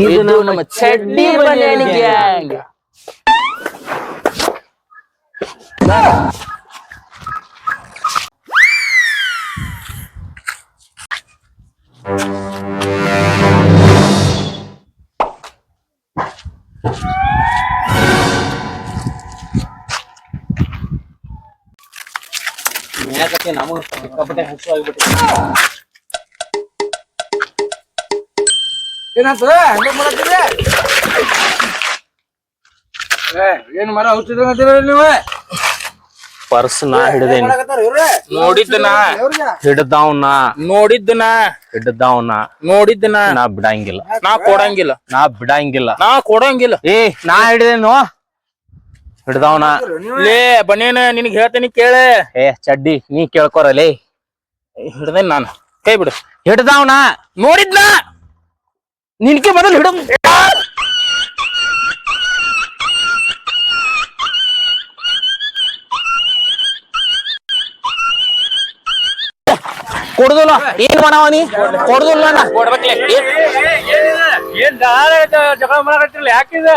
ಇದು ನಮ್ಮ ಚಡ್ಡಿ ಬನ್ಯಾನಿ ಗ್ಯಾಂಗ್ ಏನಾಗ್ತದ ಹಂಗ ಮಾಡತ್ತೀರಿ ಏ, ಏನ್ ಮರ ಹುಚ್ಚಿದಂಗತ್ತೀರ ನೀವು? ಪರ್ಸ್ ನಾ ಹಿಡ್ದೇನಿ. ನೋಡಿದ್ನಾ ಹಿಡ್ದವ್ನ ನೋಡಿದ್ದ ನಾ ನೋಡಿದ್ನಾ ಹಿಡ್ದಾವ್ನ. ನೋಡಿದ್ದ ನಾ ಹಿಡ್ದಾವ್ನ. ನಾ ನಾ ಬಿಡಂಗಿಲ್ಲ. ನಾ ಕೊಡಂಗಿಲ್ಲ. ನಾ ಬಿಡಂಗಿಲ್ಲ. ನಾ ಕೊಡಂಗಿಲ್ಲ. ಏ ನಾ ಹಿಡ್ದೇನು? ಹಿಡ್ದಾವ್ನ. ಲೇ ಬನ್ನೇನ ನಿನಗ್ ಹೇಳ್ತೀನಿ ಕೇಳೆ. ಏ ಚಡ್ಡಿ ನೀ ಕೇಳ್ಕೊರಲೇ ಹಿಡ್ದೇನ್ ನಾನು? ಕೈ ಬಿಡು. ಹಿಡ್ದಾವ್ನ. ನೋಡಿದ್ನ? ನಿನ್ಕೆ ಮೊದಲು ಹಿಡ ಕೊಡುದಿಲ್ಲ. ಏನ್ ಮಾಡವ ನೀ? ಕೊಡುದಿಲ್ಲ ನಾ ಕೊಡ್ಬೇಕ್ಲೆ ಏನ್ ಜಗಳ ಮಾಡಕತ್ತಿರಲ್ಲ ಯಾಕಿದ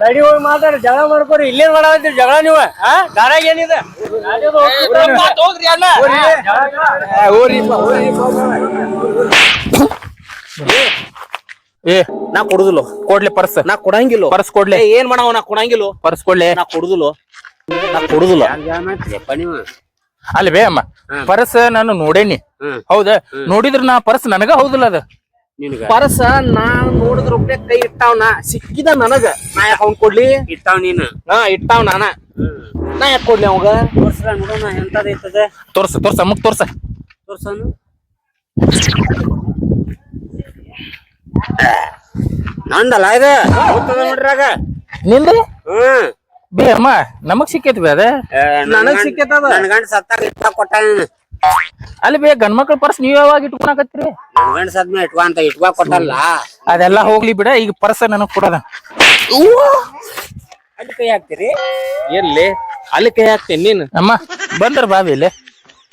ಸೈಡಿ ಹೋಗಿ ಮಾತಾಡ ಜಗಳ ಮಾಡ್ಕೊರಿ. ಇಲ್ಲೇ ಮಾಡಿ ಜಗಳ ನೀವು. ಹಾ? ದಾರಾಗ ಏನಿದೆ? ಹೋಗ್ರಿ ಏ ನಾ ಕೊಡುದಿಲ್ಲ. ಕೊಡ್ಲಿ ಪರ್ಸ್. ನಾ ಕೊಡಂಗಿಲ್ಲ. ಪರ್ಸ್ ಕೊಡ್ಲಿ. ಏ, ಏನ್ ಮಾಡವ ನಾ ಕೊಡಂಗಿಲ್ಲ? ಪರ್ಸ್ ಕೊಡ್ಲಿ. ನಾ ಕೊಡುದಿಲ್ಲ. ನಾ ಕೊಡುದಿಲ್ಲ. ಅಲ್ಲಿ ಬೇ ಅಮ್ಮ? ಪರ್ಸ್ ನಾನು ನೋಡೇನಿ. ಹೌದಾ? ನೋಡಿದ್ರ ನಾ ಪರ್ಸ್ ನನಗ ಹೌದಿಲ್ಲ ಅದ. ಪರಸ ನಾ ನೋಡಿದ್ರ ಒಬ್ಬನೇ ಕೈ ಇಟ್ಟಾವ್ನ ಸಿಕ್ಕಿದ ನನಗ. ನಾ ಯಾಕೆ ಅವ್ನ್ ಕೊಡ್ಲಿ? ಇಟ್ಟಾವ್ ನೀನು? ಹಾ ಇಟ್ಟಾವ್ ನಾನ. ನಾ ಯಾಕೆ ಕೊಡ್ಲಿ ಅವಾಗ? ತೋರ್ಸ್ರ ನೋಡೋಣ ಎಂತದೈತದ ತೋರ್ಸ ತೋರ್ಸ ಅಮ್ಮಗ್ ತೋರ್ಸ. ತೋರ್ಸನು? ನಂದಲ್ಲ ಇದ? ನೋಡ್ರಾಗ ನಿಂದ? ಹ್ಮ್. ಬೇ ಅಮ್ಮ ನಮಗ್ ಸಿಕ್ಕೈತಿ ಅದ? ನನಗ್ ಸಿಕ್ಕೈತದ. ನನ್ ಗಂಡ ಸತ್ತಾಗ ಇಟ್ಟ ಕೊಟ್ಟ ಅಲ್ಲಿ ಬೇ ಗಂಡ್ ಮಕ್ಳ ಪರ್ಸ್ ನೀವ್ ಯಾವಾಗ ಇಟ್ಕೊಳಕತ್ತೀರಿ? ನನ್ ಗಂಡ ಸದ್ಮೇಲೆ ಇಟ್ಕೊ ಅಂತ ಇಟ್ಕೊ ಕೊಟ್ಟಲ್ಲ. ಅದೆಲ್ಲ ಹೋಗ್ಲಿ ಬಿಡ ಈಗ ಪರ್ಸ್ ನನಗ್ ಕೊಡದ. ಅಲ್ಲಿ ಕೈ ಹಾಕ್ತೀರಿ? ಎಲ್ಲಿ ಅಲ್ಲಿ ಕೈ ಹಾಕ್ತೇನೆ ನೀನು. ಅಮ್ಮ ಬಂದ್ರ ಬಾವಿ ಇಲ್ಲಿ.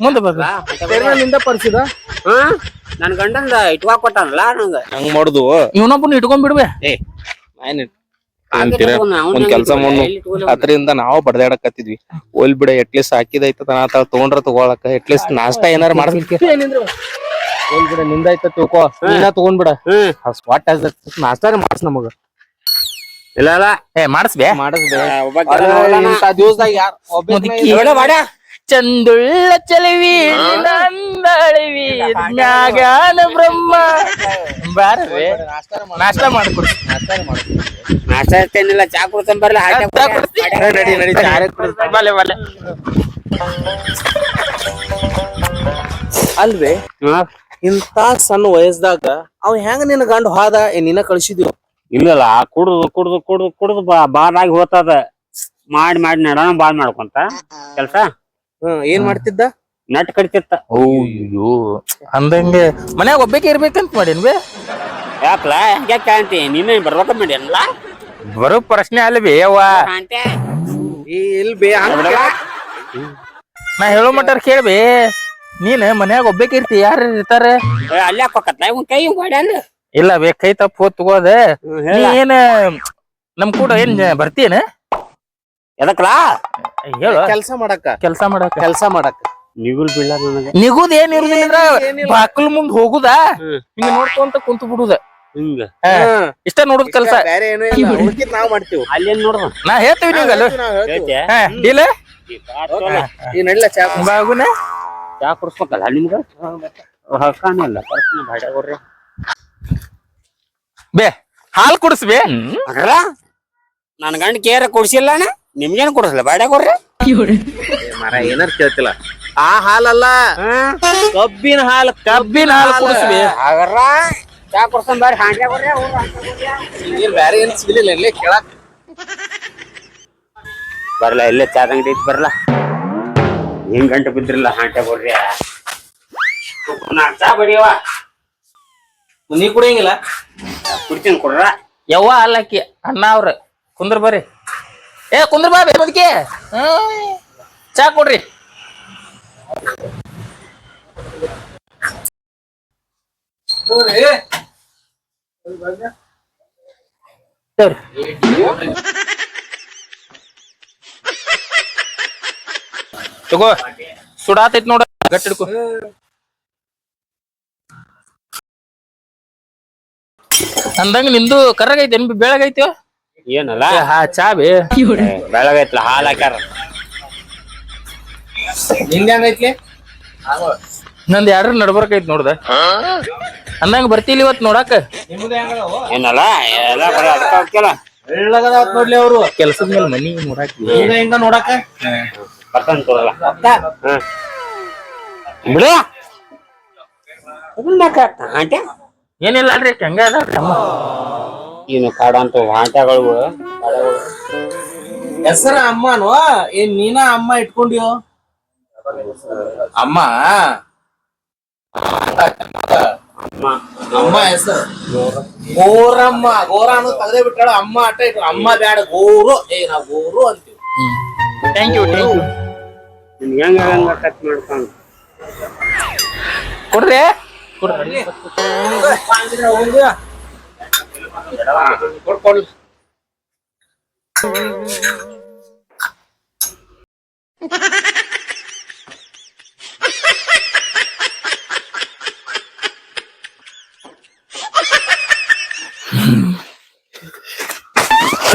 ಮುಂದೆ ಬರ್ಲಿಂದ ನಿಂದ ಪರ್ಸಿದ ಹ್ಮ್ ನನ್ ಗಂಡಂದ ಇಟ್ಕೊ ಕೊಟ್ಟಲ್ಲ ನಂಗ. ಹಂಗ್ ಮಾಡುದು. ಇವನೊಬ್ಬನ ಇಟ್ಕೊಂಡ್ ಬಿಡ್ಬೇ ಏ ನಾನ್ ಅಂತೀರ ಒಂದ್ ಕೆಲ್ಸ ಮಾಡ್ ಅದ್ರಿಂದ ನಾವು ಬಡದಾಡಕತ್ತಿದ್ವಿ. ಹೋಲ್ ಬಿಡ ಎಟ್ಲೀಸ್ಟ್ ಹಾಕಿದೈತ ನಾ ತಗೊಂಡ್ರ ತಗೊಳಕ ಎಟ್ಲೀಸ್ಟ್ ನಾಷ್ಟ ಏನಾರ ಮಾಡ್ಬೇಕು ಒಲ್ ಬಿಡ ನಿಂದಾಯ್ತ ತಿಳ್ಕೊ. ನೀನ ತಗೊಂಡ್ಬಿಡ ಹ್ಮ್ ಸ್ಪಾಟ್ ನಾಷ್ಟಾರ ಮಾಡ್ಸ್ ನಮಗ. ಇಲ್ಲ ಏ ಮಾಡಿಸ್ಬೇ ಮಾಡಿಸ್ಬೇ ದಿವಸದಾಗ ಯಾರ್. ಚಂದುಳ್ಳ ಚಲವಿ ನಂದಳವಿ ಜ್ಞಾನ ಬ್ರಹ್ಮ. ಬಾರವೇ ನಾಷ್ಟ ಮಾಡ್ಕೊಡಿ ನಾಷ್ಟ ಇರ್ತೇನಿಲ್ಲ ಚಾ ಕುಡ್ತಾನೆ ಬರಲ್ಲ ಹಾಗೆ ನಡಿ ನಡಿ ಚಾರೆ ಬಲೆ ಬಲೆ ಅಲ್ವೇ? ಇಂತ ಸಣ್ಣ ವಯಸ್ಸದಾಗ ಅವ್ ಹೆಂಗ ನಿನ್ನ ಗಂಡ ಹೋದ? ನಿನ್ನ ಕಳ್ಸಿದ್ವಿ ಇಲ್ಲಲ್ಲ ಕುಡ್ದು ಕುಡ್ದು ಕುಡ್ದು ಕುಡ್ದು ಬಾ ಆಗಿ ಹೋತದ. ಮಾಡಿ ಮಾಡಿ ನಡ ಬಾಳ್ ಮಾಡ್ಕೊಂತ. ಕೆಲ್ಸ? ಹ್ಮ್ ಏನ್ ಮಾಡ್ತಿದ್ದ? ನಟ್ ಕಡಿತಿತ್ತ ಅಯ್ಯೋ ಅಂದಂಗೆ ಮನ್ಯಾಗ ಒಬ್ಬಕ್ಕೆ ಇರ್ಬೇಕಂತ ಮಾಡಿನ್ವಿ ಬೇ? ಯಾಕಲ? ಹಂಗ್ಯಾಕ ಕಾಂತಿ ನೀನೇ ಬರ್ಬೇಕ ಮಾಡ್ಯಾನಲ್ಲ ಬರೋ ಪ್ರಶ್ನೆ ಅಲ್ಲ ಬೇ ಅವ್ವ. ಇಲ್ ಬೇ ನಾ ಹೇಳೋ ಮಟ್ಟಾರ ಕೇಳ್ಬೇ ನೀನ್ ಮನ್ಯಾಗ ಒಬ್ಬಕ್ಕೆ ಇರ್ತಿ ಯಾರು ಇರ್ತಾರ? ಅಲ್ಲಿ ಅಲ್ಲೇ ಹಾಕೋಕತ್ತ ಇವ್ ಕೈ ಮಾಡ್ಯಾನ ಇಲ್ಲ ಬೇ ಕೈ ತಪ್ಪು ಹೋದ್. ತಗೋದ ನೀ ಏನ ನಮ್ ಕೂಡ ಏನ್ ಬರ್ತೀನ ಎದಕ್ಲಾ? ಹೇಳು. ಕೆಲ್ಸ ಮಾಡಕ ಕೆಲ್ಸ ಮಾಡಕ ಕೆಲ್ಸ ಮಾಡಕ ನಿಗುಲ್ ಬೀಳ ನನಗೆ. ನಿಗುದ್ ಏನ್ ಇರುದಿಲ್ಲ ಬಾಕಲ್ ಮುಂದ್ ಹೋಗುದಾ. ಹಿಂಗ ನೋಡ್ಕೊಂತ ಕುಂತು ಬಿಡುದ. ಹಿಂಗ. ಇಷ್ಟ ನೋಡುದ್ ಕೆಲಸ. ಬೇರೆ ಏನೂ ಇಲ್ಲ. ಉಳ್ಕಿದ್ ನಾವ್ ಮಾಡ್ತೀವಿ. ಅಲ್ಲೇನ್ ನೋಡ್ದ? ನಾ ಹೇಳ್ತೀವಿ ನಿಂಗಲ್ಲ ನಾವ್ ಹೇಳ್ತೀವಿ. ಹಾ ಡೀಲ? ಈ ನಡಿಲ ಚಾ ಬಾಗುನ? ಚಾ ಕುಡ್ಸ್ಬೇಕಲ್ಲ ನಿಮ್ಗ? ಹಕ್ಕಾನಿಲ್ಲ ಪರ್ಸ್ನ ಭಾಡ್ಯಾಗ ಕೊಡ್ರಿ ಬೇ ಹಾಲ್ ಕುಡಿಸ್ಬೇ ನನ್ ಗಂಡ ಕೇರ ಕೊಡ್ಸಿಲ್ಲ ಅಣ್ಣ. ನಿಮ್ಗೇನ್ ಕೊಡಸಲ್ಲ ಬಾಡ್ಯಾಗ ಕೊಡ್ರಿ. ಮರ ಏನಾರ ಕೇಳ್ತಿಲ್ಲ. ಆ ಹಾಲಲ್ಲ? ಕಬ್ಬಿನ ಹಾಲು ಕಬ್ಬಿನ ಹಾಲು ಕುಡಿಸ್ಬೇ ಹಾಗಾರ? ಚಾ ಕೊಡ್ಸನ್ ಬಾರಿ ಹಾಂಡ್ಯ ಕೊಡ್ರಿ ನೀರ್ ಬ್ಯಾರೆ ಏನ್ ಸಿಗ್ಲಿಲ್ಲ ಇಲ್ಲೇ ಕೇಳಕ್. ಬರ್ಲ ಇಲ್ಲೇ ಚಾ ಅಂಗಡಿ ಐತಿ ಬರ್ಲ. ಹಿಂಗ್ ಗಂಟೆ ಬಿದ್ರಿಲ್ಲ ಹಾಂಟ್ಯ ಕೊಡ್ರಿ. ಚಾ ಬಡಿಯವ ನೀ ಕುಡಿಯಂಗಿಲ್ಲ. ಕುಡ್ತೀನಿ ಕೊಡ್ರ. ಯವ್ವ ಅಲ್ಲಕ್ಕಿ ಅಣ್ಣ ಅವ್ರ ಕುಂದ್ರ ಬರ್ರಿ. ಏ, ಕುಂದ್ರ ಬಾ ಬದುಕಿ. ಚಾ ಕೊಡ್ರಿ. ತಗೋ, ಸುಡಾತೈತ್ ನೋಡ, ಗಟ್ಟಿ ಹಿಡ್ಕೊ. ಅಂದಂಗ ನಿಂದು ಕರ್ರಗೈತೆ ಬೆಳಗೈತಿ. ಏನಲ್ಲ? ಹಾ ಚಾ ಬೇ. ಬೆಳಗೈತ್ಲ ಹಾಲ್ ಹಾಕ್ಯಾರ. ನಿಂದ ಹೆಂಗೈತ್ಲಿ ನಂದ್ ಯಾರು ನಡ್ಬರ್ಕೈತ್ ನೋಡ್ದ. ಅಂದಂಗ ಬರ್ತಿಲ್ಲ ಇವತ್ ನೋಡಾಕ. ಏನಲ್ಲ ಎಲ್ಲ ಬರೀ ಅದಕ್ಕ ಹೋಗ್ತಿಲ್ಲ. ಬೆಳ್ಳಗದಾವತ್ ನೋಡ್ಲಿ ಅವ್ರು. ಕೆಲ್ಸದ ಮೇಲೆ ಮನಿ ನೋಡಾಕ ಈಗ ಹಿಂಗ ನೋಡಾಕ? ಬರ್ತಾನ ತೋರಲ್ಲ ಹ್ಮ್ ಬಿಡು. ಆಂಟೆ ಏನಿಲ್ಲ ಅಲ್ರಿ ಹಂಗ ಅದ ತಮ್ಮ? ಇನ್ನು ಕಾಡಂತ ಹಾಂಟಗಳು ಹೆಸರ ಅಮ್ಮನು? ಏನ್ ನೀನ ಅಮ್ಮ ಇಟ್ಕೊಂಡಿಯೋ? ಅಮ್ಮ. ಅಮ್ಮ. ಹೆಸರು. ಗೋರಮ್ಮ ಗೋರ ಅನ್ನೋದು ತಗದೇ ಬಿಟ್ಟಾಳ. ಅಮ್ಮ ಅಟ್ಟ ಇಟ್ಟು ಅಮ್ಮ ಬ್ಯಾಡ ಗೋರು ಏ ನಾವ್ ಗೋರು ಅಂತೀವಿ. ಥ್ಯಾಂಕ್ ಯು ಥ್ಯಾಂಕ್ ಯು ನಿನ್ಗೆ ಹೆಂಗ ಹೆಂಗ ಕಟ್ ಮಾಡ್ಕೊಂಡು? ಕೊಡ್ರಿ. Korkol.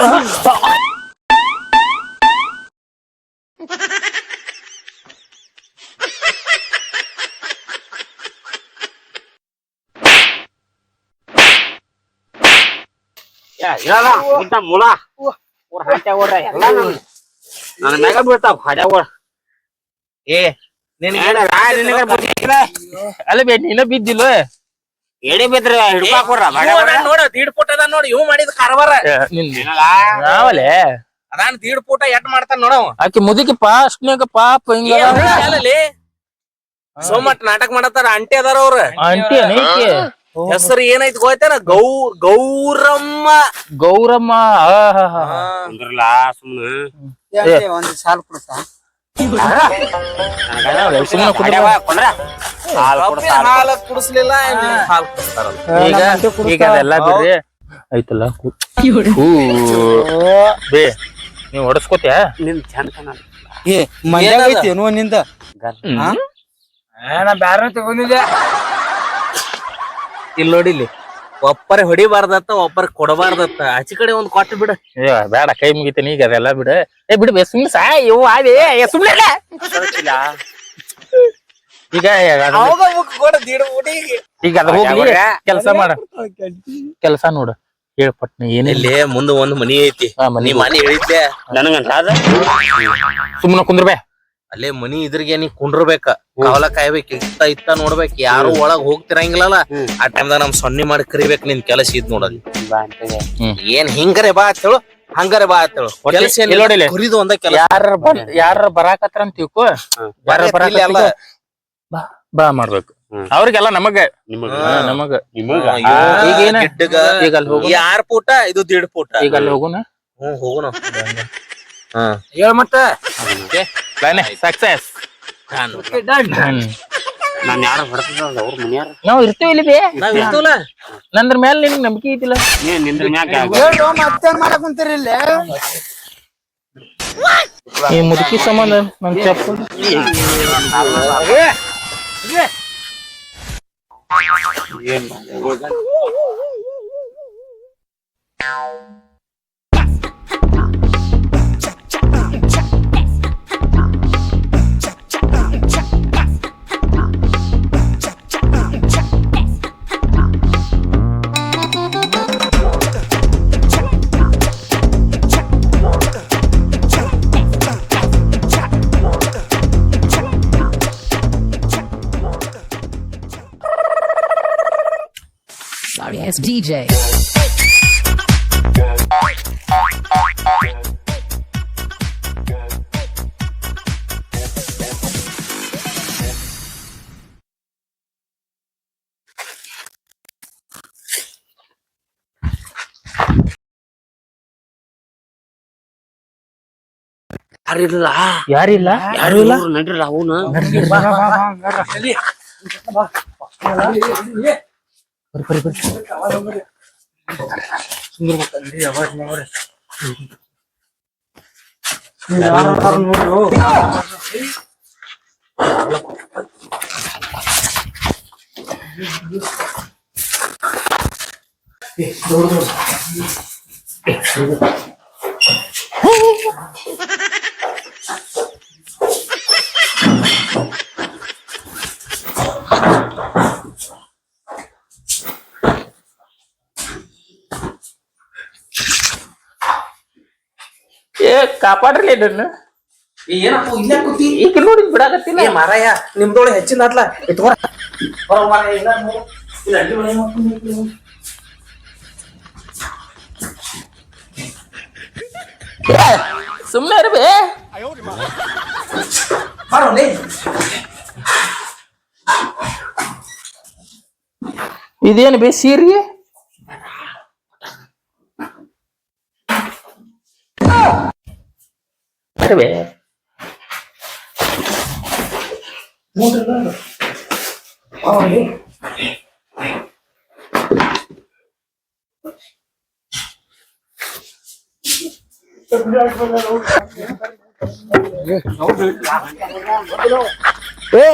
Ah, ಊಟ ಮುಳ ಊರ್ ಹಾಂಟೆ ಓಡ್ರ ಎಲ್ಲ ನನ್- ನನ್ನ ಮ್ಯಾಗ ಬೀಳ್ತಾವ ಏ ಅಲ್ಲ ಬೇ ನೀನ ಬಿದ್ದಿಲ್ಲ? ಎಡಿ ಬಿದ್ರಿ ಹಿಡ್ಕಾಕ್ ಬರ್ರ ನೋಡ ದೀಡ್ ಫುಟ್ ಅದ ನೋಡಿ ಇವ್ ಮಾಡಿದ ಕಾರವಾರ. ನಾವಲೆ? ಅದಾನ್ ದೀಡ್ ಫುಟ ಎಟ್ ಮಾಡ್ತಾನ ನೋಡವ ಆಕಿ ಮುದುಕಿ ಪಾಸ್ನ್ಯಾಗ ಪಾಪ ಹಿಂಗ ಸೋಮಟ್ ನಾಟಕ ಮಾಡತ್ತಾರ ಅಂಟಿ ಅದಾರ ಅವ್ರ. ಆಂಟಿ ಏನೈತಿ ಹೆಸರು ಏನೈತಿ ಗೊತ್ತೇನ? ಗೌ ಗೌರಮ್ಮ. ಗೌರಮ್ಮ. ಅಂದ್ರಲ್ಲ ಸಾಲ್ ಕುಡಿಸ್ಲಿಲ್ಲ ಹಾಲು ಕುಡಿಸ್ತಾರಲ್ಲ ಈಗ ಈಗ ಅದೆಲ್ಲ ಬಿಡ್ರಿ. ಐತಲ್ಲ ಹೂ. ಬೇ ನೀವ್ ಹೊಡಸ್ಕೋತ್ಯಾ? ನಿನ್ ಚಂದ ಕಾಣಲ್ಲ. ಏ ಮಂಡ್ಯಾಗ ಐತೇನೋ ನಿಂದ? ನಾ ಬ್ಯಾರ ತಗೊಂಡಿದ್ದೆ ಇಲ್ಲಿ ನೋಡಿಲಿ ಒಪ್ಪರೆ ಹೊಡಿಬಾರ್ದತ್ತ ಒಬ್ಬರ ಕೊಡಬಾರ್ದತ್ತ. ಆಚೆ ಕಡೆ ಒಂದ್ ಕೊಟ್ಟು ಬಿಡ. ಏ ಬೇಡ ಕೈ ಮುಗಿತೀನಿ ಈಗ ಅದೆಲ್ಲ ಬಿಡ. ಏ ಬಿಡು ಬೇ ಸುಮ್ನೆ ಸಾ ಇವು ಆವೆ ಏ ಸುಮ್ನೆ ಇಲ್ಲ. ಈಗ ಅದು- ಈಗ ಅದ ಹೋಗ್ಲಿ ಕೆಲಸ ಮಾಡ. ಕೆಲಸ ನೋಡು. ಹೇಳ್ಪಟ್ನಿ ಏನಿಲ್ಲ. ಇಲ್ಲಿ ಮುಂದ ಒಂದ್ ಮನಿ ಐತಿ. ಆ, ಮನಿ ನೀ ಮನಿ ಹೇಳಿದ್ದೆ. ನನಗಂತ ಅದ? ಸುಮ್ಮನೆ ಕುಂದ್ರ ಬೇ. ಅಲ್ಲೇ ಮನಿ ಇದ್ರಿಗೆ ನೀ ಕುಂಡ್ರಬೇಕ. ಕಾವಲ ಕಾಯ್ಬೇಕು ಇತ್ತ ಇತ್ತ ನೋಡ್ಬೇಕು. ಯಾರು ಒಳಗ್ ಹೋಗ್ತಿರಂಗಿಲ್ಲ ಆ ಟೈಮ್ದಾಗ ನಮ್ ಸೊನ್ನೆ ಮಾಡಿ ಕರಿಬೇಕ ನಿನ್ ಕೆಲಸ ಇದ್ ನೋಡಲ್ಲಿ ಏನ್ ಹಿಂಗರೆ ಬಾ ಅಂತೇಳು ಹಂಗಾರೆ ಬಾ ಅಂತೇಳು ಕೆಲಸ ಇಲ್ಲಿ ನೋಡಿಲ್ಲಿ. ಕುರಿದು ಒಂದ ಕೆಲಸ. ಯಾರ ಯಾರ ಬರಾಕತ್ರ ಅಂತ ತಿಳ್ಕೊ ಯಾರ. ಬಾ ಬಾ ಮಾಡ್ಬೇಕು. ಅವ್ರಿಗೆಲ್ಲ ನಮಗ. ನಿಮಗ. ಈಗ ಆರ್ ಪೂಟ? ಇದು ದೀಡ್ ಪೂಟ. ಈಗ ಅಲ್ಲಿ ಹೋಗೋಣ. ಹ್ಮ್ ಹೋಗೋಣ. ಹೇಳ್ ಮತ್ತ ಸಕ್ಸಸ್ ನಾನ್ ಯಾರು ಹೊಡ್ತಿದ್ರಲ್ಲ ಅವ್ರ ಮನ್ಯಾರ ನಾವ್ ಇರ್ತೀವಿ ಇಲ್ಲಿ ಬೇ ನಾವ್ ಇರ್ತವಲ್ಲ ನಂದ್ರ ಮೇಲೆ ನಿನ್ ನಂಬಿಕೆ ಐತಿಲ್ಲ ನೀ ನಿಂದ್ರ ಮ್ಯಾಗ ಹೇಳು ಮತ್ತೇನ್ ಮಾಡಕ್ ಕುಂತೀರಿ ಇಲ್ಲಿ ಈ ಮುದುಕಿ ಸಂಬಂಧ ನನ್ ಚಪ್ಪಲ್ ಏನ್ Sorry ass DJ. ಯಾರಿಲ್ಲ ಯಾರಿಲ್ಲ ಯಾರು ಇಲ್ಲ ನಡ್ರಲ್ಲ ಅವನು बरे बरे सुंदर बघताय आवाज ना बरे ए दौड़ दौड़ ಕಾಪಾಡ್ರಿ ಇದನ್ನ. ಏನಪ್ಪ ಇಲ್ಲೇ ಕೂತಿ? ಈಗ ನೋಡಿ ಬಿಡಾಕತ್ತಿಲ್ಲ ಏ ಮಾರಾಯ ನಿಮ್ದೊಳ ಹೆಚ್ಚಿನ ಆತ್ಲ ಎತ್ಕೊರ ಬರ ಮಾರಾಯ ಇಲ್ಲ. ಇಲ್ಲ ಅಡ್ಡಿ ಮನೆ ಮಾಡ್ಕೊಂಡು ಸುಮ್ನೆ ಇರ್ಬೇ. ಬರೋ ಲೇ. ಇದೇನು ಬೇ ಸೀರಿ? ಇರ್ಬೇ ಏ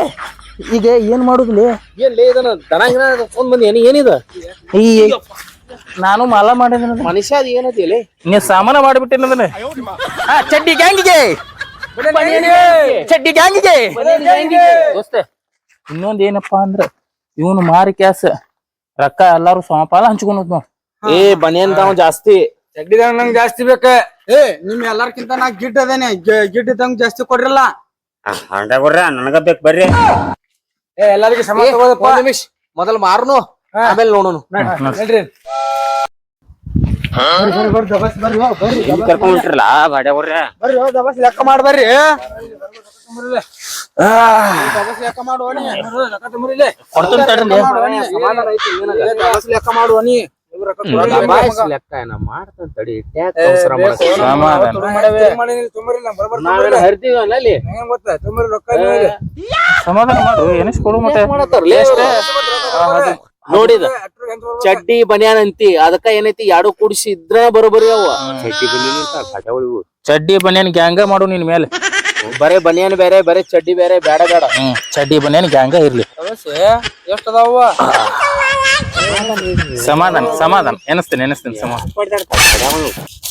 ಈಗ ಏನ್ ಮಾಡುದಿಲ್ಲ ಏನ್ ಲೇ ಇದನ್ನ ದನ ಫೋನ್ ಬಂದಿ ಏನ್ ಏನಿದ? ಈ ನಾನು ಮಾಲ ಮಾಡಿದ ಮನುಷ್ಯ ಅದ ಏನೈತಿ ನೀ ಸಾಮಾನ ಮಾಡಿಬಿಟ್ಟಿನ ಅದನ್ನ ಆ, ಚಡ್ಡಿ ಗ್ಯಾಂಗಿಗೆ! ಚಡ್ಡಿ ಗ್ಯಾಂಗಿಗೆ! ದೋಸ್ತ. ಇನ್ನೊಂದ್ ಏನಪ್ಪಾ ಅಂದ್ರ ಇವನು ಮಾರಿ ಕ್ಯಾಸ ರೊಕ್ಕ ಎಲ್ಲಾರು ಸಮಪಾಲ ಹಂಚ್ಕೊಂಡ್ ನೋಡ್ ಏ ಬನಿಯನ್ ತಾವ್ ಜಾಸ್ತಿ. ಚಡ್ಡಿದಾಗ ನಂಗ್ ಜಾಸ್ತಿ ಬೇಕ. ಏ ನಿಮ್ ಎಲ್ಲಾರ್ಕಿಂತ ನಾ ಗಿಡ್ ಅದೇನೆ. ಗಿ- ಗಿಡ್ ಇದ್ದಂಗ್ ಜಾಸ್ತಿ ಕೊಡ್ರಲ್ಲ. ಹಾಂಡೆ ಕೊಡ್ರ ನನಗ ಬೇಕು ಬರ್ರಿ. ಏ ಎಲ್ಲರಿಗೂ ಸಮ ತಗೋದಪ್ಪ. ಮೊದಲ್ ಮಾರ್ನು. ಆಮೇಲೆ ನೋಡೋನು ಕರ್ಕೊಂಡ್ಬಿಟ್ರಲ್ಲ ಬಾಡ್ಯ ಕೊಡ್ರಿ ಬರ್ರಿ ದಬಾಸ್ ಲೆಕ್ಕ ಮಾಡ್ಬರ್ರಿ ಲೆಕ್ಕ ಮಾಡುವನಿ ಲೆಕ್ಕ ಮಾಡುವನಿ ಸಮಾಧಾನ ಮಾಡು ಎನಿಸ್ಕೊಡು ಮತ್ತೆ ನೋಡಿದ? ಚಡ್ಡಿ ಬನಿಯಾನ್ ಅಂತಿ ಅದಕ್ಕ ಏನೈತಿ ಯಾರು ಕೂಡಿಸಿ ಇದ್ರ ಬರೋಬರಿ ಅವ ಚಡ್ಡಿ ಬನಿಯನ್ ಚಡ್ಡಿ ಬನಿಯನ್ ಗ್ಯಾಂಗ ಮಾಡು ನಿನ್ ಮೇಲೆ ಬರೇ ಬನಿಯನ್ ಬೇರೆ ಬರೇ ಚಡ್ಡಿ ಬೇರೆ ಬೇಡ ಬೇಡ ಹ್ಮ್ ಚಡ್ಡಿ ಬನಿಯನ್ ಗ್ಯಾಂಗ ಇರ್ಲಿ ಎಷ್ಟ್ ಅದಾವ ಸಮಾಧಾನ ಸಮಾಧಾನ ಎನಸ್ತೇನೆ ಎನಸ್ತೇನೆ ಸಮಾಧಾನ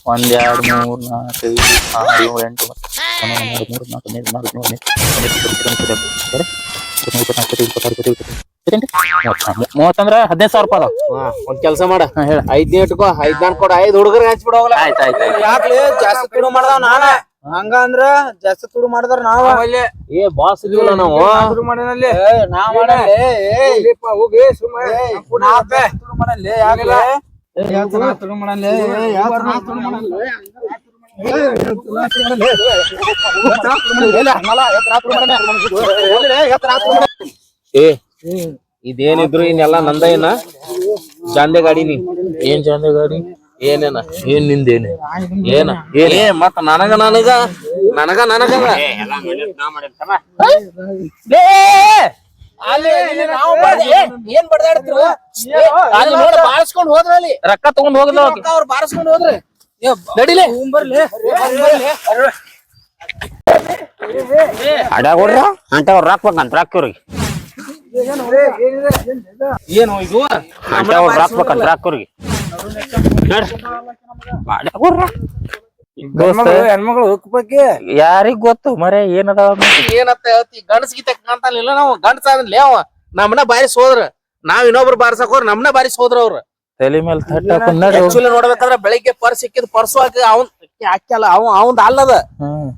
ಒಂದ್ ಎರಡ್ ಮೂರ್ ನಾಲ್ಕು ಐದು ಆರು ಏಳು ಎಂಟು ಹನ್ನೊಂದು ಹನ್ನೆರಡು ಮೂರು ನಾಲ್ಕು ಹದಿನೈದು ನಾಲ್ಕು ನೂರ ಮೂವತ್ತಂದ್ರ ಹದಿನೈದು ಸಾವಿರ ರೂಪಾಯಿ ಒಂದ್ ಕೆಲಸ ಮಾಡ ಹೇಳ ಐದ್ನೇ ಇಟ್ಕೋ ಐದ್ನಾನ್ ಕೊಡ ಐದ್ ಹುಡುಗರ್ ಹಂಚ್ಬಿಡ ಆಯ್ತು ಆಯ್ತು ಜಾಸ್ತಿ ತುಡು ಮಾಡ್ದಾವ ನಾನ ಹಂಗ ಅಂದ್ರ ಜಾಸ್ತಿ ತುಡು ಮಾಡ್ದಾರ ನಾವ ಅಲ್ಲಿ ಏ ಬಾಸ್ ಇದೀವಲ್ಲ ನಾವು ಮಾಡಿನಲ್ಲಿ ನಾ ಮಾಡಲ್ಲ ಹೋಗಿ ಸುಮ್ಮನೆ ತುಡು ಮಾಡಲ್ಲ ತುಡು ಮಾಡಲ್ಲ ತುಡು ಮಾಡಲ್ಲ ಏ ಇದೇನಿದ್ರು ಇನ್ನೆಲ್ಲ ನಂದ ಏನ ಜಾಂದೆ ಗಾಡಿ ನೀ. ಏನ್ ಜಾಂದೆ ಗಾಡಿ? ಏನೇನ? ಏನ್ ನಿಂದೇನೆ ಏನ? ಏನ್? ಏ ಮತ್ತ ನನಗ ನನಗ? ನನಗ ನನಗ. ಏನ್ ಬಡ್ದಾಡ್ತಿರು ಅಲ್ಲಿ ನೋಡ ಬಾಳ್ಸ್ಕೊಂಡ್ ಹೋದ್ರಲ್ಲಿ ರೊಕ್ಕ ತಗೊಂಡ್ ಹೋಗಲ್ಲ ಅವ್ರು ಬಾರಿಸ್ಕೊಂಡ್ ಹೋದ್ರೆ. ನಡಿಲೆ ಅಡ್ಯಾಗ ಹೊಡ್ರ? ಅಂಟ ಅವ್ರು ರಾಕ್ಬೇಕಂತ ರಾಕ್ಯವ್ರಿಗೆ ಏನು ಇದು? ಬಾಡೆ ಕೊಡ್ರಿ ಹೆಣ್ಮಗಳು ಹುಕ್ ಬಗ್ಗೆ ಯಾರಿಗ್ ಗೊತ್ತು? ಮರೆ ಏನದಾವ ಏನಂತ ಹೇಳ್ತಿ? ಗಂಡಸ್ ಗೀತೆ ಕಾಣ್ತಾನಿಲ್ಲ ನಾವು ಗಂಡಸ ಅದನ್ಲೇ ಅವ ನಮ್ನ ಬಾರಿಸ್ ಹೋದ್ರ ನಾವ್ ಇನ್ನೊಬ್ರು ಬಾರಿಸಕೋರ್ ಹೋದ್ರ ನಮ್ನ ಬಾರಿಸ್ ಹೋದ್ರ ಅವ್ರ. ತಲೆ ಮೇಲೆ ಆಕ್ಚುಲಿ ನೋಡ್ಬೇಕಾದ್ರೆ ಬೆಳಿಗ್ಗೆ ಪರ್ಸ್ ಸಿಕ್ಕಿದ್ ಪರ್ಸು ಹಾಕಿ ಅವ್ನ್ ಹಾಕ್ಯಲ್ಲ ಅವ್ ಅವಂದ್ ಅಲ್ಲದ ಹ್ಮ್.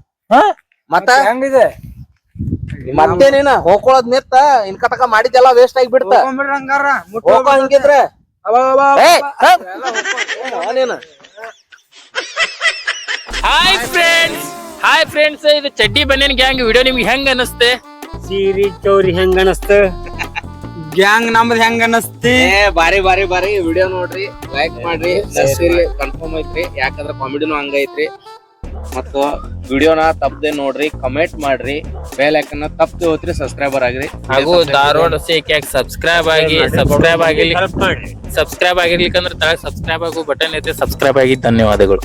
ಮತ್ತ ಹೆಂಗಿದೆ? ಮತ್ತೇನೇನ? ಹೋಗ್ಕೊಳ್ಳೋದ್ ನಿತ್ತ ಇನ್ ತಕ ಮಾಡಿದ್ದೆಲ್ಲ ವೇಸ್ಟ್ ಆಗಿ ಬಿಡ್ತ ಹೋಗೋ ಹಂಗಿದ್ರೆ. ನೀನು. ಹಾಯ್ ಫ್ರೆಂಡ್ಸ್ ಹಾಯ್ ಫ್ರೆಂಡ್ಸ್ ಇದು ಚಡ್ಡಿ ಬನ್ನೇನ್ ಗ್ಯಾಂಗ್ ವಿಡಿಯೋ ನಿಮ್ಗೆ ಹೆಂಗ್ ಅನಸ್ತೆ? ಸೀರಿ ಚೌರಿ ಹೆಂಗ್ ಅನಸ್ತ? ಗ್ಯಾಂಗ್ ನಮ್ದ್ ಹೆಂಗ್ ಅನಸ್ತಿ? ಏ ಬಾರಿ ಬಾರಿ ಬಾರಿ. ವಿಡಿಯೋ ನೋಡ್ರಿ ಲೈಕ್ ಮಾಡ್ರಿ ಕನ್ಫರ್ಮ್ ಐತ್ರಿ. ಯಾಕಂದ್ರ ಕಾಮಿಡಿನೂ ಹಂಗ ಐತ್ರಿ ಮತ್ತು ವಿಡಿಯೋನ ತಪ್ಪದೆ ನೋಡ್ರಿ ಕಮೆಂಟ್ ಮಾಡ್ರಿ ಬೇಲ್ ಐಕನ್ ತಪ್ಪದೆ ಹೋದ್ರಿ ಸಬ್ಸ್ಕ್ರೈಬರ್ ಆಗ್ರಿ. ಹಾಗೂ ಧಾರವಾಡ ಸೇಕ್ಯಾಗ ಸಬ್ಸ್ಕ್ರೈಬ್ ಆಗಿ ಸಬ್ಸ್ಕ್ರೈಬ್ ಆಗಿರ್ಲಿ ಸಬ್ಸ್ಕ್ರೈಬ್ ಆಗಿರ್ಲಿಕ್ಕಂದ್ರೆ ತಳ ಸಬ್ಸ್ಕ್ರೈಬ್ ಆಗೋ ಬಟನ್ ಐತೆ ಸಬ್ಸ್ಕ್ರೈಬ್ ಆಗಿ ಧನ್ಯವಾದಗಳು.